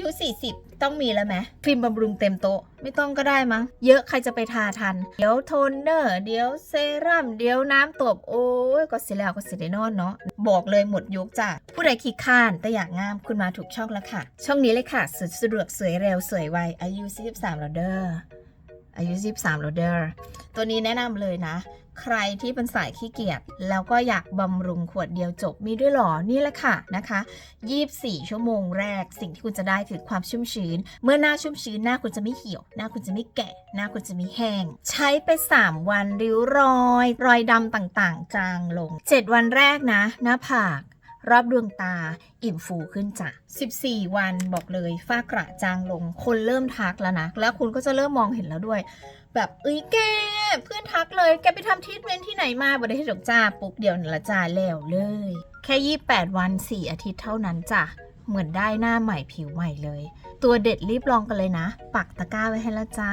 ยุ 40 ต้องมีแล้วไหมครีมบำรุงเต็มโต๊ะ ไม่ต้องก็ได้มั้ง เยอะใครจะไปทาทัน เดี๋ยวโทนเนอร์ เดี๋ยวเซรั่ม เดี๋ยวน้ำตบ โอ้ยก็เสียแล้วก็เสียได้นอนเนาะ บอกเลยหมดยุคจ้ะ ผู้ใดขี้ข้านแต่อยากงามคุณมาถูกช่องแล้วค่ะ ช่องนี้เลยค่ะสุดสะดวกสวยเร็วสวยไวอายุ 43แล้วเด้อ อายุ23แล้วเด้อตัวนี้แนะนำเลยนะ ใครที่เป็นสายขี้เกียจแล้วก็อยากบำรุงขวดเดียวจบมีด้วยหรอ นี่แหละค่ะนะคะ 24 ชั่วโมงแรก สิ่งที่คุณจะได้คือความชุ่มชื้น เมื่อหน้าชุ่มชื้นหน้าคุณจะไม่เหี่ยว หน้าคุณจะไม่แก่ หน้าคุณจะไม่แห้ง ใช้ไป 3 วันริ้วรอย รอยดำต่างๆ จางลง 7 วันแรกนะ หน้าผาก รอบดวงตาอิ่มฟูขึ้นจ้ะ 14 วันบอกเลยฝ้ากระจางลง คนเริ่มทักแล้วนะ แล้วคุณก็จะเริ่มมองเห็นแล้วด้วย แบบเอ้ยแก เพื่อนทักเลย แกไปทำทรีทเมนที่ไหนมาบ่ได้ให้ดอกจ้าปุ๊กเดียวนี่ละจ้าแล้วเลย แค่ 28 วัน 4 อาทิตย์เท่านั้นจ้ะเหมือนได้หน้าใหม่ผิวใหม่เลย ตัวเด็ดรีบลองกันเลยนะ ปักตะกร้าไว้ให้ละจ้า